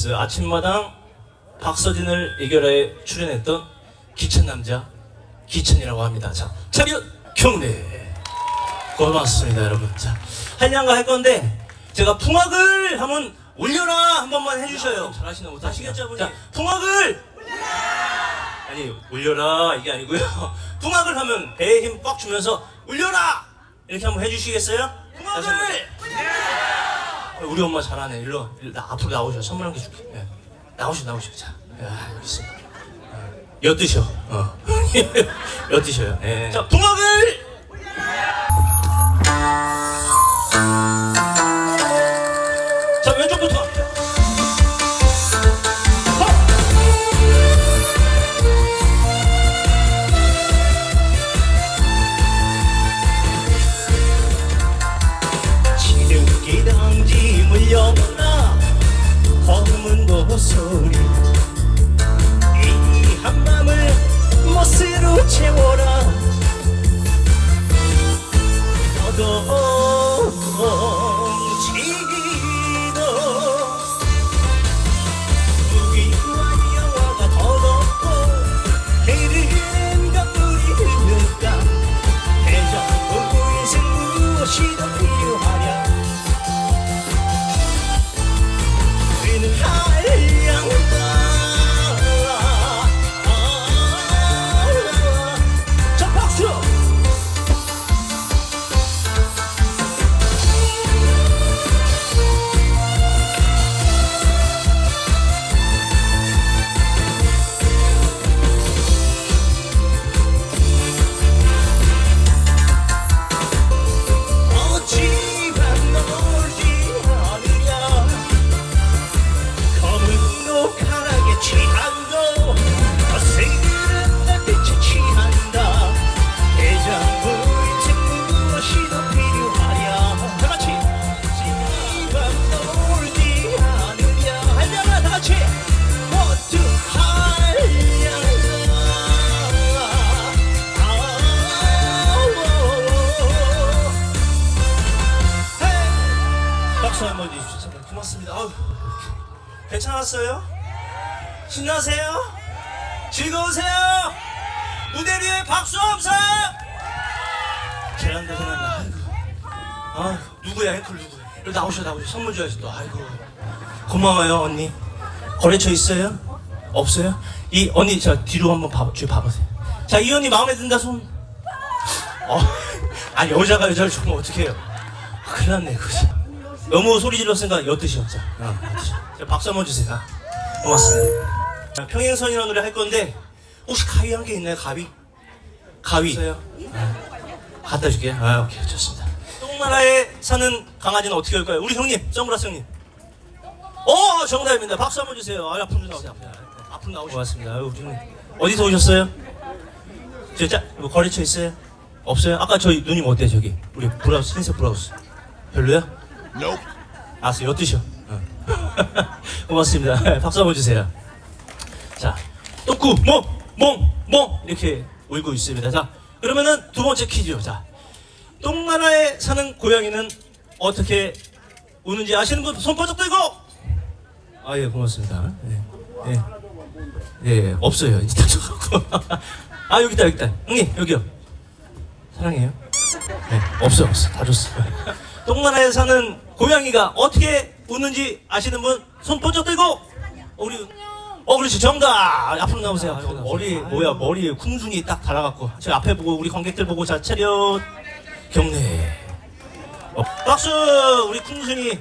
KBS 아침마당 박서진을 이겨라에 출연했던 기천 남자 기천이라고 합니다. 자, 차렷 경례. 고맙습니다, 여러분. 자, 한량가 할 건데 제가 풍악을 하면 올려라 한 번만 해주셔요. 잘하시나 못하시겠죠, 자, 풍악을 아니 올려라 이게 아니고요. 풍악을 하면 배에 힘 꽉 주면서 올려라 이렇게 한번 해주시겠어요? 풍악을 우리 엄마 잘하네. 일로, 일로 나 앞으로 나오셔. 선물 한 개 줄게. 예. 나오셔, 나오셔. 자, 야, 여기 있어. 어. 엿드셔. 어. 엿드셔요. 예. 자, 붕어을 너 박수 한번 주십시오. 고맙습니다. 아우, 괜찮았어요? 신나세요? 즐거우세요? 무대 위에 박수 함성! 베란다 생각나. 아이고, 누구야, 앵콜 누구야? 이리 나오셔, 나오셔. 선물 줘야지 또. 아이고. 고마워요, 언니. 거래처 있어요? 없어요? 이 언니, 저 뒤로 한번 봐, 뒤 봐보세요. 자, 이 언니 마음에 든다, 손. 어, 아, 여자가 여자를 주면 어떡해요? 아, 큰일 났네, 그지? 너무 소리 질렀으니까. 자, 어. 자, 박수 한번 주세요. 아, 고맙습니다. 자, 평행선이라는 노래 할 건데, 혹시 가위 한 개 있나요, 가위? 가위. 있어요? 아, 갖다 줄게요. 아, 오케이. 좋습니다. 똥나라에 사는 강아지는 어떻게 할까요? 우리 형님, 선글라스 형님. 어, 정답입니다. 박수 한번 주세요. 아, 앞으로 나오세요. 앞으로 나오시고. 고맙습니다. 아유, 우리. 어디서 오셨어요? 저, 짜, 뭐 거래처 있어요? 없어요? 아까 저희 누님 어때요, 저기? 우리 브라우스, 흰색 브라우스. 별로야? 알았어, 엿드셔. 어. 고맙습니다. 박수 한번 주세요. 자, 또꾸, 멍, 멍, 멍 이렇게 울고 있습니다. 자, 그러면은 두 번째 퀴즈요. 자, 똥나라에 사는 고양이는 어떻게 우는지 아시는 분손 번쩍 들고. 아, 예, 고맙습니다. 예, 예, 예, 없어요. 이제 다쳐갖고. 아, 여기 있다, 여기 있다. 형님, 여기요. 사랑해요. 네, 없어, 없어. 다 줬어. 똥나라에 사는 고양이가 어떻게 우는지 아시는 분 손 번쩍 들고. 어, 우리 어 그렇지. 정답. 앞으로 나오세요. 머리 뭐야 머리에 쿵숭이 딱 달아갖고. 저 앞에 보고 우리 관객들 보고 자 차렷. 경례. 어, 박수! 우리 쿵숭이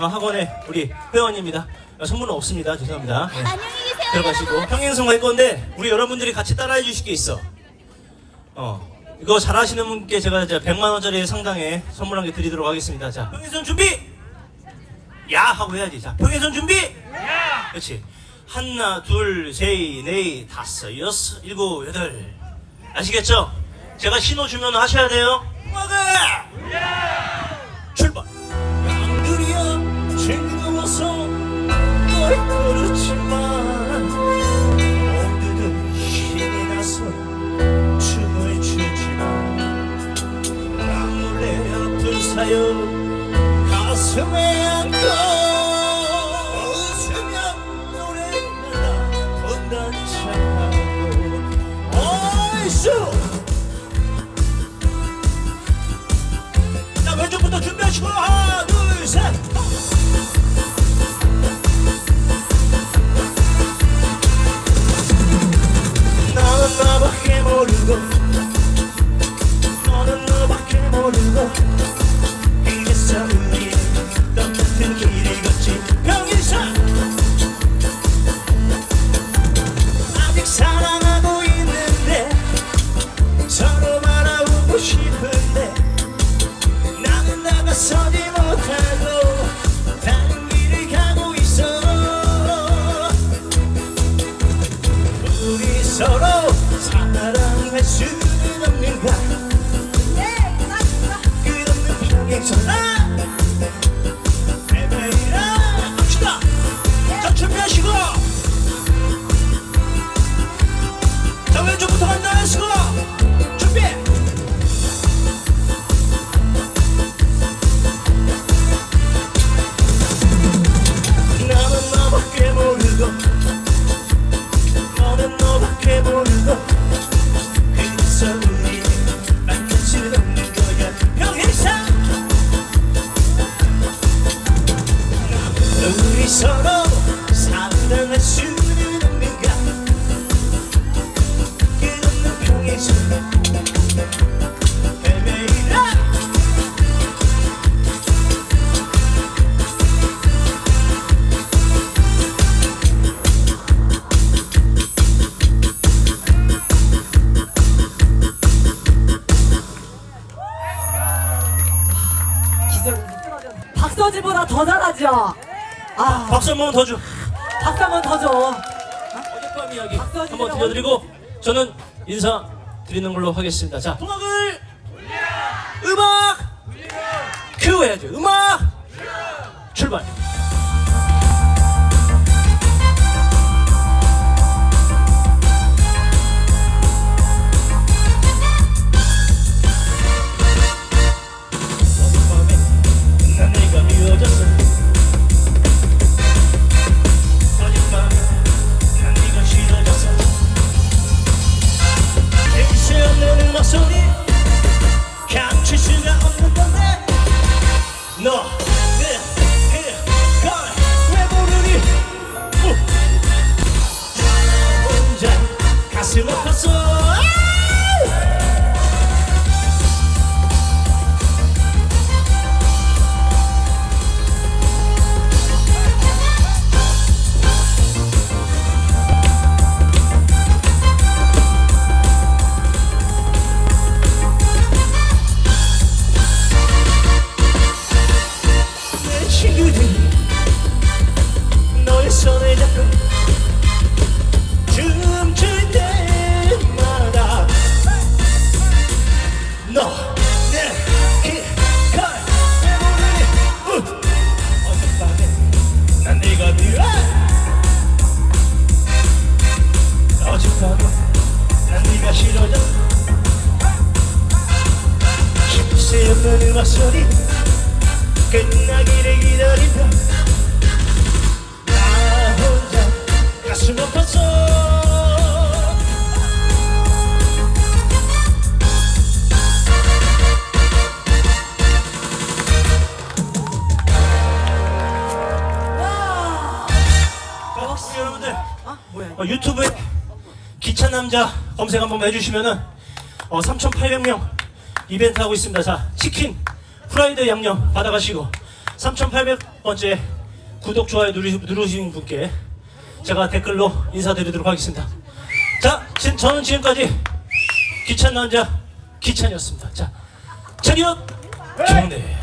어, 학원의 우리 회원입니다. 어, 선물은 없습니다. 죄송합니다. 네. 안녕히 계세요. 들어가시고. 평행선 갈 건데 우리 여러분들이 같이 따라해 주실 게 있어. 어 이거 잘하시는 분께 제가 이제 100만 원짜리 상당의 선물 한 개 드리도록 하겠습니다. 자 평행선 준비. 야 하고 해야지. 자 평행선 준비. 야. 그렇지. 하나, 둘, 셋, 넷, 다섯, 여섯, 일곱, 여덟. 아시겠죠? 제가 신호 주면 하셔야 돼요. 출 바 서진보다 더 잘하죠? 아, 박수 한번더 줘. 박수 한 번 더 줘. 어젯밤 이야기 한번 들려드리고 저는 인사 드리는 걸로 하겠습니다. 자, 음악을 음악 큐 해야죠. 음악 출발. 남자 검색 한번 해주시면은 어, 3,800명 이벤트 하고 있습니다. 자, 치킨, 프라이드 양념 받아가시고 3,800번째 구독 좋아요 누르, 누르신 분께 제가 댓글로 인사드리도록 하겠습니다. 자, 지, 저는 지금까지 기차 남자 기찬이었습니다. 자, 차렷 경례.